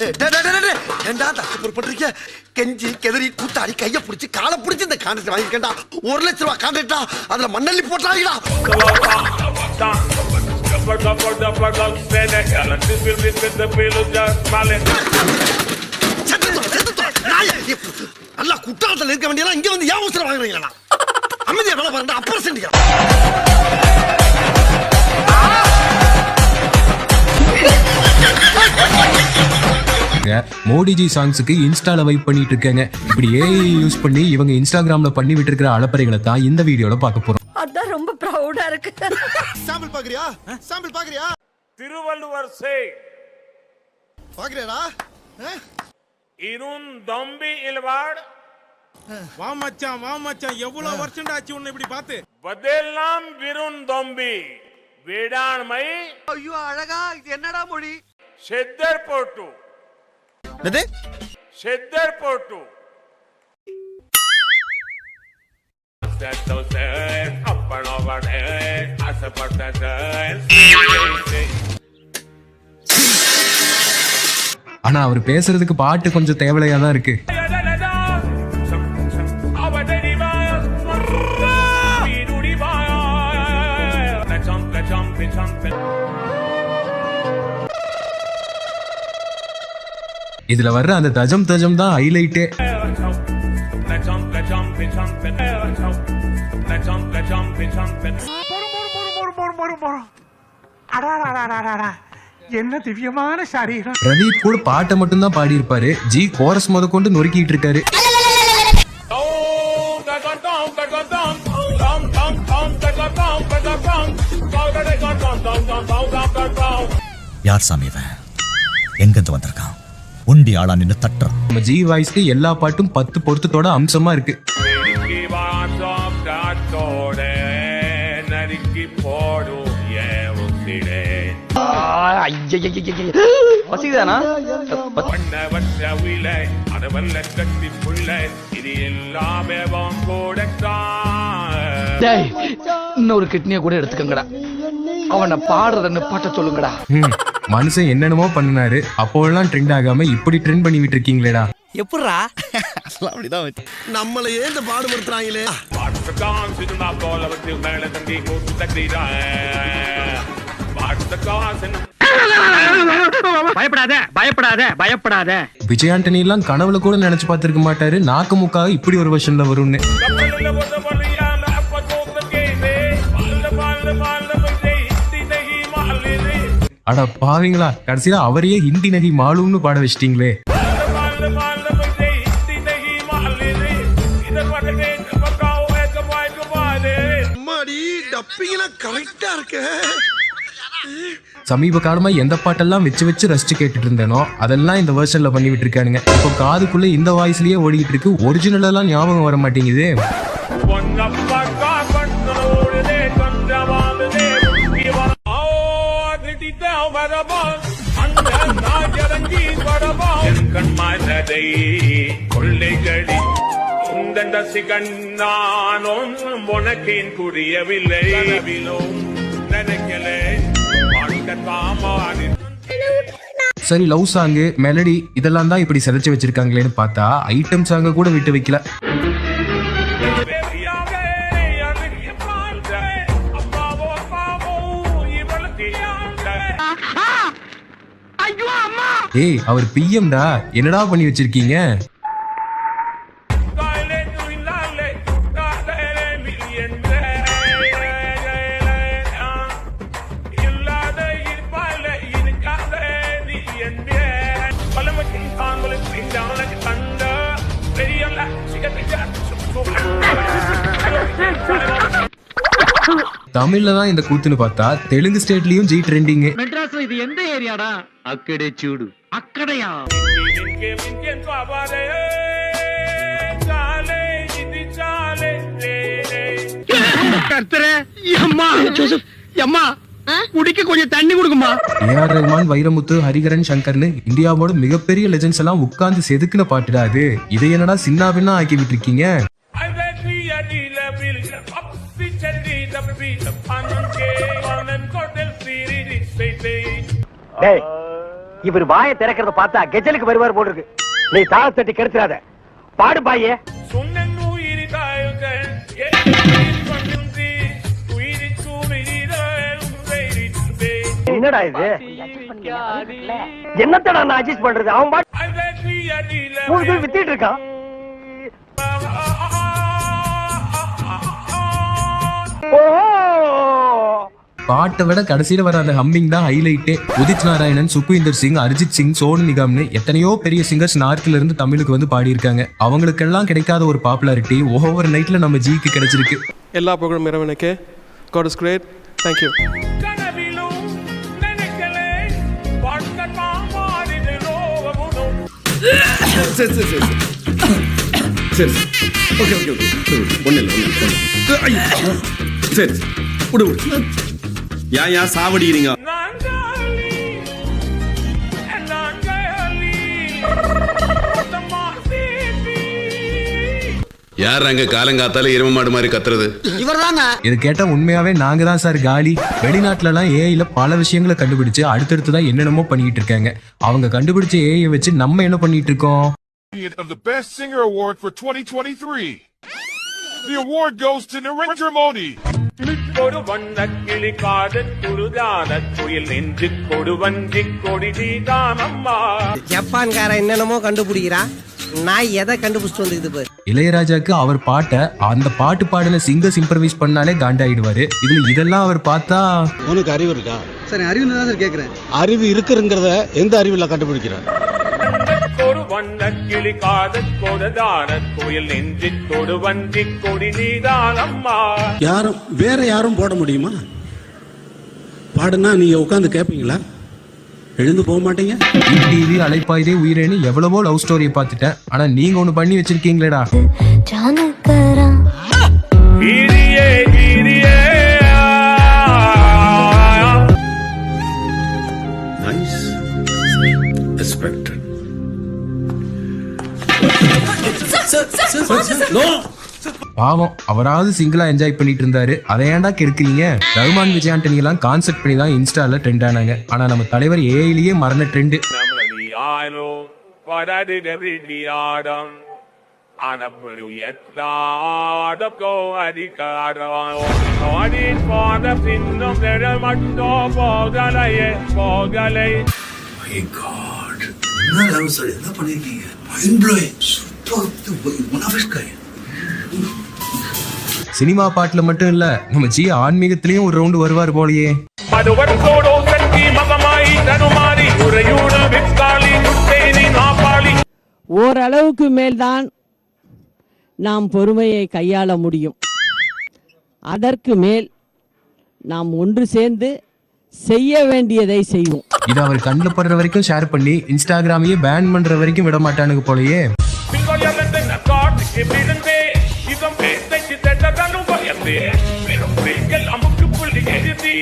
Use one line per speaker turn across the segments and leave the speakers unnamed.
ஏண்டா தக்கு பொறுப்பட்டிருக்க கெஞ்சி கெதறி கூத்தாடி கையை பிடிச்சி காலை புடிச்சு இந்த கான்ட்ராக்ட் வாங்கிக்கண்டா ஒரு லட்ச ரூபா கான்ட்ராக்டா அதுல மண்ணள்ளி போட்டாங்களா நல்லா குற்றாலத்துல இருக்க வேண்டியதா இங்க வந்து ஏன் அவசரம் வாங்குறீங்களா அமைதியா வேலை பாருங்க அப்புறம் செஞ்சுக்கலாம்
மோடிஜி சாங்ஸுக்கு இன்ஸ்டால வைப் பண்ணிட்டு இருக்கேங்க இப்படி ஏஐ யூஸ் பண்ணி இவங்க இன்ஸ்டாகிராம்ல பண்ணி விட்டு இருக்கிற அலப்பறைகளை தான் இந்த வீடியோல பார்க்க போறோம்.
அதான் ரொம்ப ப்ரௌடா இருக்கு.
சாம்பிள் பாக்குறியா? சாம்பிள் பாக்குறியா?
திருவள்ளுவர் சே
பாக்குறியாடா?
இருந் தம்பி இல்வாடு.
வா மச்சான் வா மச்சான். எவ்வளவு வருஷம் ஆச்சு உன்னை இப்படி பார்த்து?
பதிலாம் விருந்தொம்பி வேடாண்மை.
ஐயோ அழகா. என்னடா மொழி?
செத்தர் போட்டு.
என்னது?
செத்தர் போட்டு.
ஆனா அவர் பேசுறதுக்கு பாட்டு கொஞ்சம் தேவையா தான் இருக்கு இதுல வர்ற அந்த தஜம் தஜம் தான் ஹைலைட்டே
என்ன திவ்யமான சரீரம்
பிரதீப் கூட பாட்டை மட்டும் தான் பாடி இருப்பாரு ஜி கோரஸ் முத கொண்டு நொறுக்கிட்டு இருக்காரு
யார் சாமி இவன்? எங்கிருந்து வந்திருக்கான்? உண்டி ஆளா நின்னு தட்டுறான்.
நம்ம ஜி வாய்ஸ்க்கு எல்லா பாட்டும் பத்து பொருத்தத்தோட அம்சமா இருக்கு.
டேய் இன்னொரு கிட்னியை கூட எடுத்துக்கங்கடா. அவனை பாடுறத நிப்பாட்ட சொல்லுங்கடா.
மனுஷன் என்னென்னமோ பண்ணினாரு. அப்போல்லாம் ட்ரெண்ட் ஆகாம இப்படி ட்ரெண்ட் பண்ணி விட்டு இருக்கீங்களேடா
அப்படிதான்
நம்மளையே இந்த பாடுபடுத்துறாங்களே?
பயப்படாத பயப்படாத பயப்படாத.
விஜய் ஆண்டனி எல்லாம் கனவுல கூட நினைச்சு பார்த்திருக்க மாட்டாரு. நாக்கு முக்காக இப்படி ஒரு வருஷன்ல வரும்னு. அட பாவீங்களா? கடைசியில அவரையே ஹிந்தி நகி மாலும்னு பாட வச்சிட்டீங்களே. சமீப காலமா எந்த பாட்டெல்லாம் வச்சு வச்சு ரசிச்சு கேட்டுட்டு இருந்தேனோ அதெல்லாம் இந்த வெர்ஷன்ல பண்ணி விட்டுருக்கானுங்க. இப்போ காதுக்குள்ள இந்த வாய்ஸ்லயே ஓடிக்கிட்டு இருக்கு. ஒரிஜினல் எல்லாம் ஞாபகம் வர மாட்டேங்குது.
கண் மனதை கொள்ளைகளி. உந்தன் ரசிகன் நானும் உனக்கேன் புரியவில்லை. நினைக்கலே வாழ்க்கை காமானின்.
சரி லவ் சாங்கு மெலடி இதெல்லாம் தான் இப்படி சிதைச்சு வச்சிருக்காங்களேன்னு பார்த்தா ஐட்டம் சாங்க கூட விட்டு வைக்கல.
பெரியாவே
ஏய் அவர் பிஎம்டா. என்னடா பண்ணி வச்சிருக்கீங்க? தமிழ்ல தான் இந்த கூத்துன்னு பார்த்தா தெலுங்கு ஸ்டேட்லயும் ஜி ட்ரெண்டிங்
மெட்ராஸ்ல இது எந்த ஏரியாடா அக்கடே சூடு. அக்கடையா கர்த்தரே அம்மா ஜோசப் அம்மா குடிக்க கொஞ்சம் தண்ணி கொடுக்குமா
ஏஆர் ரஹ்மான் வைரமுத்து ஹரிகரன் சங்கர்னு இந்தியாவோட மிகப்பெரிய லெஜெண்ட்ஸ் எல்லாம் உட்கார்ந்து செதுக்குன பாட்டுடா அது. இதை என்னடா சின்ன பின்னா ஆக்கி விட்டுருக்கீங்க
டேய் இவர் வாயை திறக்கிறத பார்த்தா கெஜலுக்கு வருவார் போல் இருக்கு. நீ தாள தட்டி கெடுத்துறாத. பாடு பாயே. என்னடா இது? என்னத்தடா நான் அட்ஜஸ்ட் பண்றது? அவன் பாட்டு வித்திட்டு இருக்கான்.
பாட்டை விட கடைசியில வர அந்த ஹம்மிங் தான் ஹைலைட்டே உதித் நாராயணன் சுக்குவிந்தர் சிங் அரிஜித் சிங் சோனு நிகாம்னு எத்தனையோ பெரிய சிங்கர்ஸ் நார்த்ல இருந்து தமிழுக்கு வந்து பாடியிருக்காங்க. அவங்களுக்கெல்லாம் கிடைக்காத ஒரு பாப்புலாரிட்டி ஓவர் நைட்ல நம்ம ஜிக்கு கிடைச்சிருக்கு.
எல்லா ப்ரோக்ராம் இறைவனுக்கு. காட் இஸ் கிரேட் தேங்க்யூ
சரி சரி சரி சரி. சரி ஓகே ஓகே ஓகே. ஒன்றும் இல்லை ஒன்றும் இல்லை சரி. விடு விடு.
ஏன் சாவடிக்கிறீங்க.
மொத்தமா சேபி
யார் அங்க காலங்காத்தால எரும மாடு மாதிரி கத்துறது?
இவர்தாங்க.
இது கேட்டா உண்மையாவே நாங்க தான் சார் காலி. வெளிநாட்டுல எல்லாம் ஏஐல பல விஷயங்களை கண்டுபிடிச்சு அடுத்தடுத்து தான் என்னென்னமோ பண்ணிட்டு இருக்காங்க. அவங்க கண்டுபிடிச்ச ஏஐ வச்சு நம்ம என்ன பண்ணிட்டு இருக்கோம்?
Of the Best Singer Award for 2023. The award goes to Narendra Modi.
ஒரு வண்ண கிளி காதல் குருதான குயில் நெஞ்சு கொடு வஞ்சி கொடி நீதான் அம்மா
ஜப்பான்கார என்னென்னமோ கண்டுபிடிக்கிறா. நான் எதை கண்டுபிடிச்சிட்டு வந்து பாரு.
இளையராஜாக்கு அவர் பாட்டை அந்த பாட்டு பாடல சிங்கர்ஸ் இம்ப்ரவைஸ் பண்ணாலே காண்டாயிடுவாரு. இதுல இதெல்லாம் அவர் பார்த்தா
உனக்கு அறிவு இருக்கா?
சரி அறிவு தான் சார் கேட்குறேன்.
அறிவு இருக்குங்கிறத எந்த அறிவுல கண்டுபிடிக்கிற
ஒரு வண்ண கிளி காதல் கொடுதான குயில் நெஞ்சு கொடு வஞ்சி கொடி நீதான் அம்மா
யாரும் வேற யாரும் போட முடியுமா? பாடுனா நீங்க உட்காந்து கேட்பீங்களா எழுந்து போக மாட்டீங்க?
டிவி அலைப்பாயுதே உயிரேன்னு எவ்வளவோ லவ் ஸ்டோரியை பார்த்துட்டேன். ஆனா நீங்க ஒண்ணு பண்ணி வச்சிருக்கீங்களேடா. பாவம் அவராவது சிங்கிளா என்ஜாய் பண்ணிட்டு இருந்தாரு அதை ஏன்டா கெடுக்கிறீங்க? ரகுமான் விஜய் ஆண்டனி எல்லாம் கான்செப்ட் பண்ணி தான் இன்ஸ்டால ட்ரெண்ட் ஆனாங்க. ஆனா நம்ம தலைவர் ஏஐலயே மரண ட்ரெண்ட்
ஆடம் அனப்படு அதிகாரம் பாத பின்னும் மட்டும் போகலையே போகலை
என்ன பண்ணிருக்கீங்க?
சினிமா பாட்டுல மட்டும் இல்ல நம்ம ஜி ஆன்மீகத்திலயும் ஒரு ரவுண்டு வருவார் போலயே.
ஓரளவுக்கு மேல்தான் நாம் பொறுமையை கையாள முடியும். அதற்கு மேல் நாம் ஒன்று சேர்ந்து செய்ய வேண்டியதை செய்வோம்.
இது அவர் கண்ணில் படுற வரைக்கும் ஷேர் பண்ணி இன்ஸ்டாகிராமையே பேன் பண்ற வரைக்கும் விட மாட்டானுங்க போலயே.
விழுந்தே இதம் பேசைக்கு தட்டதனும் பயந்தே. பெரும் பெண்கள் அமுக்கு புள்ளி எழுதி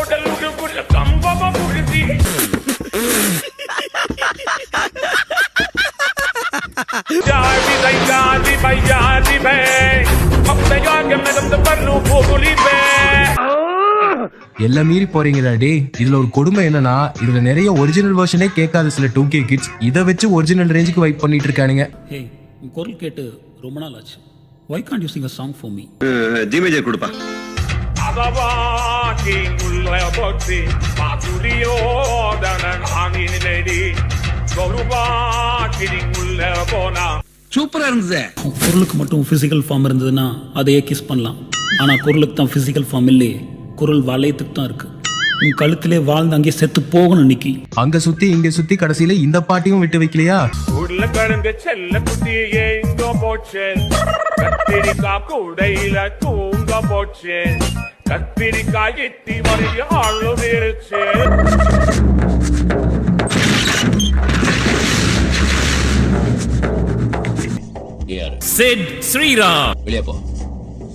உடலுடு புள்ள கம்பம புழுதி ஜாதி தை ஜாதி பை ஜாதி பை அப்பையாக மிதந்த பல்லு போகுலி பே
எல்லாம் மீறி போறீங்கடா டே இதுல ஒரு கொடுமை என்னன்னா இதுல நிறைய ஒரிஜினல் வெர்ஷனே கேட்காத சில டூ கே கிட்ஸ் இதை வச்சு ஒரிஜினல் ரேஞ்சுக்கு வைப் பண்ணிட்டு இருக்கானுங்க.
குரல் கேட்டு ரொம்ப நாள் ஆச்சு. Why can't you sing a song for me
கொடுப்பா.
கௌரவாக்கி உள்ள போனா.
சூப்பரா இருந்தது.
உன் குரலுக்கு மட்டும் ஃபிசிக்கல் ஃபார்ம் இருந்ததுன்னா அதையே கிஸ் பண்ணலாம். ஆனா குரலுக்கு தான் ஃபிசிக்கல் ஃபார்ம் இல்லையே. குரல் வளையத்துக்கு தான் இருக்கு. உன் கழுத்திலே வாழ்ந்து அங்கேயே செத்து போகணும் நிக்கி.
அங்க சுத்தி இங்க சுத்தி கடைசியில இந்த பாட்டையும் விட்டு வைக்கலையா?
செல்ல கடந்த செல்ல குட்டியே எங்கோ போச்சு? கத்திரிக்கா கூடையில தூங்க போச்சு. கத்திரிக்கா இத்தி மறுபடி அழுதிருச்சு சித் ஸ்ரீராம்.
வெளியே போ.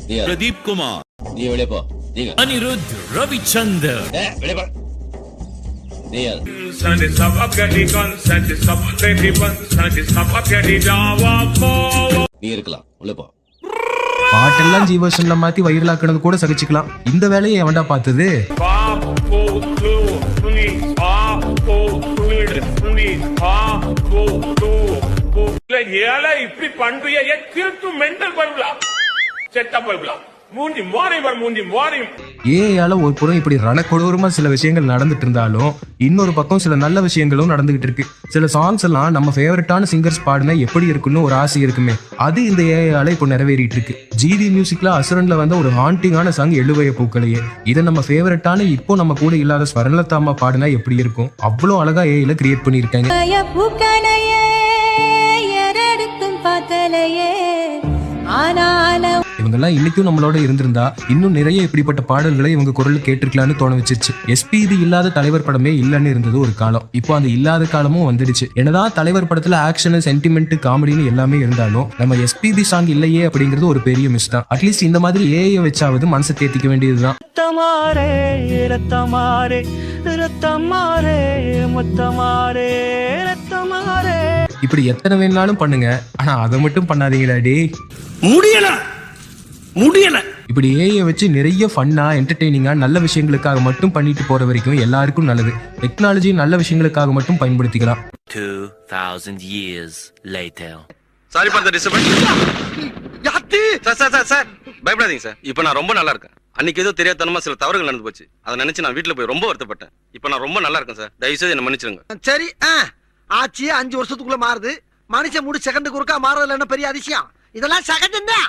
பிரதீப் குமார்.
நீ வெளியே போ.
அனிருத் ரவிச்சந்தர்
வெளியே போ.
Forward.
நீ இருக்கலாம் உள்ள போ
பாட்டெல்லாம் ஜீவர்ஷன்ல மாத்தி வைரலாக்குனது கூட சகிச்சுக்கலாம் இந்த வேலையை எவன்டா பார்த்தது
ஏழை இப்படி பண்றிய திருத்து மென்டல் பல்புலா செத்த பல்புலா மூஞ்சி மாறி வர மூஞ்சி மாறி
ஏஐயால ஒரு புறம் இப்படி ரணக்கொடூரமா சில விஷயங்கள் நடந்துட்டு இருந்தாலும் இன்னொரு பக்கம் சில நல்ல விஷயங்களும் நடந்துகிட்டு இருக்கு. சில சாங்ஸ் எல்லாம் நம்ம ஃபேவரட்டான சிங்கர்ஸ் பாடினா எப்படி இருக்குன்னு ஒரு ஆசை இருக்குமே. அது இந்த ஏஐயால இப்போ நிறைவேறிட்டு இருக்கு. ஜிடி மியூசிக்ல அசுரன்ல வந்த ஒரு ஹாண்டிங்கான சாங் எழுவைய பூக்களையே. இதை நம்ம ஃபேவரட்டான இப்போ நம்ம கூட இல்லாத ஸ்வரலதாமா பாடினா எப்படி இருக்கும்? அவ்வளோ அழகா ஏஐல கிரியேட் பண்ணியிருக்காங்க.
பூக்களையே எரடுத்தும் பார்த்தலையே ஆனாலும்
இவங்கெல்லாம் இன்னைக்கும் நம்மளோட இருந்திருந்தா இன்னும் நிறைய இப்படிப்பட்ட பாடல்களை இவங்க குரல் கேட்டிருக்கலாம்னு தோண வச்சிருச்சு எஸ்பிபி இல்லாத தலைவர் படமே இல்லைன்னு இருந்தது ஒரு காலம். இப்போ அந்த இல்லாத காலமும் வந்துடுச்சு. என்னதான் தலைவர் படத்துல ஆக்ஷன் சென்டிமெண்ட் காமெடின்னு எல்லாமே இருந்தாலும் நம்ம எஸ்பிபி சாங் இல்லையே அப்படிங்கிறது ஒரு பெரிய மிஸ் தான். அட்லீஸ்ட் இந்த மாதிரி ஏஐ வச்சாவது மனசை தேத்திக்க வேண்டியதுதான்.
ரத்தமாரே ரத்தமாரே ரத்தமாரே முத்தமாரே ரத்தமாரே
இப்படி எத்தனை வேணாலும் பண்ணுங்க. ஆனா அதை மட்டும் பண்ணாதீங்களா டேய்.
முடியல. முடியல.
இப்படி ஏஐ வச்சு நிறைய ஃபன்னா என்டர்டெய்னிங்கா நல்ல விஷயங்களுக்காக மட்டும் பண்ணிட்டு போற வரைக்கும் எல்லாருக்கும் நல்லது. டெக்னாலஜி நல்ல விஷயங்களுக்காக மட்டும் பயன்படுத்திக்கலாம்.
2000 years later.
Sorry for the disturbance sir sir sir sir பயப்படாதீங்க சார் இப்போ நான் ரொம்ப நல்லா இருக்கேன். அன்னைக்கு ஏதோ தெரியாதனமா சில தவறுகள் நடந்து போச்சு. அதை நினைச்சு நான் வீட்டில் போய் ரொம்ப வருத்தப்பட்டேன். இப்போ நான் ரொம்ப நல்லா இருக்கேன் சார் தயவுசெய்து என்ன மன்னிச்சிருங்க.
சரி ஆட்சி அஞ்சு வருஷத்துக்குள்ள மாறுது. மனுஷன் முடி செகண்டுக்கு ஒருக்கா மாறதுல என்ன பெரிய அதிசயம்? இதெல்லாம் சகஜம் தான்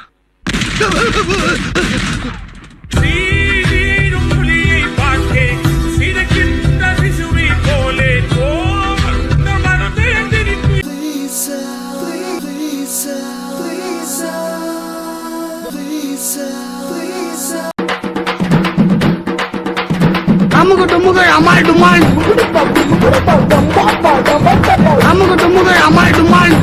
சீரீரும் புலியை பார்த்தேன் சிறக்கின்ற விசுவை போலே கோவந்த மனதை எந்திரித்து
அமுக அமால் டுமால் அமுக டுமுக அமால் டுமால்